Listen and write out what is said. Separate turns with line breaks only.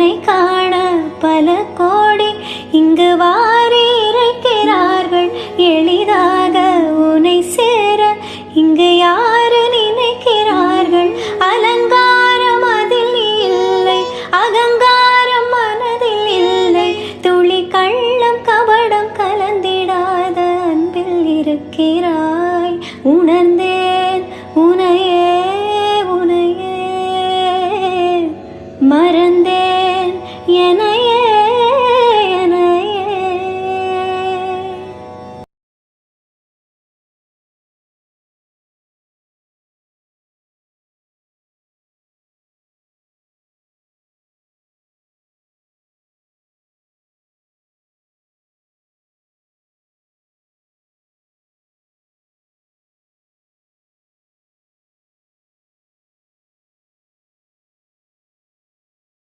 உன்னை காண பல கோடி இங்கு வாரி இறைக்கிறார்கள் எளிதாக உன்னை சேர இங்கு யாரு நினைக்கிறார்கள்? அலங்காரம் அதில் இல்லை அகங்காரம் மனதில் இல்லை. துளி கள்ளம் கபடம் கலந்திடாத அன்பில் இருக்கிறாய். உணர்ந்தே 也能。